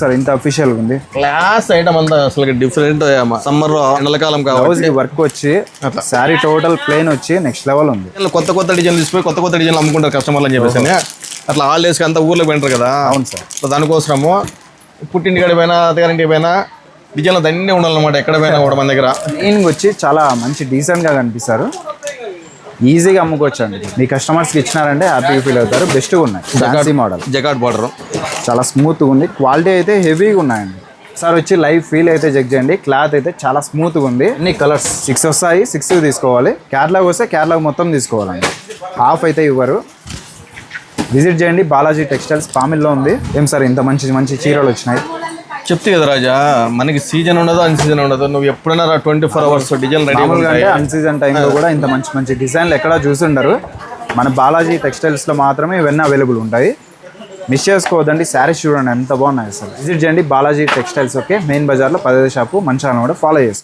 Sir ఇంత official ఉంది. Class item అంతా అసలు డిఫరెంట్ సమ్మర్ ఎండలకాలం బ్లౌజ్ కాబట్టి. కి వర్క్ వచ్చి శారీ టోటల్ ప్లేన్ వచ్చి నెక్స్ట్ లెవెల్ ఉంది. కొత్త కొత్త డిజైన్లు తీసిపోయి కొత్త కొత్త డిజైన్లు అమ్ముకుంటారు కస్టమర్లు అని చెప్పేసి. అట్లా హాలిడేస్కి అంతా ఊర్లోకి వింటారు కదా. అవును సార్ సో దానికోసము పుట్టింటి గడి పోయినా అత్తగారింటికి పోయినా డిజైన్లు దండే ఉండాలన్నమాట. ఎక్కడ పోయినా కూడా మన దగ్గర. క్లీనింగ్ వచ్చి చాలా మంచి డీసెంట్గా కనిపిస్తారు. ఈజీగా అమ్ముకోవచ్చు అండి మీ కస్టమర్స్కి ఇచ్చినారంటే హ్యాపీగా ఫీల్ అవుతారు. బెస్ట్గా ఉన్నాయి. ఫ్యాన్సీ మోడల్ జకాట్ బార్డర్ చాలా స్మూత్గా ఉంది. క్వాలిటీ అయితే హెవీగా ఉన్నాయండి. సార్ వచ్చి లైవ్ ఫీల్ అయితే చెక్ చేయండి. క్లాత్ అయితే చాలా స్మూత్గా ఉంది. అన్ని కలర్స్ సిక్స్ వస్తాయి సిక్స్ తీసుకోవాలి. కేరళకు వస్తే కేరళకు మొత్తం తీసుకోవాలండి. హాఫ్ అయితే ఇవ్వరు. విజిట్ చేయండి. బాలాజీ టెక్స్టైల్స్ పామిల్లో ఉంది. ఏం సార్ ఇంత మంచి మంచి చీరలు వచ్చినాయి? చెప్తే కదా రాజా మనకి సీజన్ ఉండదు అన్ సీజన్ ఉండదు. నువ్వు ఎప్పుడైనా twenty four hours design ready అంటే అన్ సీజన్ టైంలో కూడా ఇంత మంచి మంచి డిజైన్లు ఎక్కడా చూసుండరు. మన బాలాజీ టెక్స్టైల్స్లో మాత్రమే ఇవన్నీ అవైలబుల్ ఉంటాయి. మిస్ చేసుకోవద్దండి శారీస్ చూడండి ఎంత బాగున్నాయి అసలు. విజిట్ చేయండి బాలాజీ టెక్స్టైల్స్ ఓకే? మెయిన్ బజార్లో పదే షాపు మంచాలను కూడా ఫాలో చేసుకోండి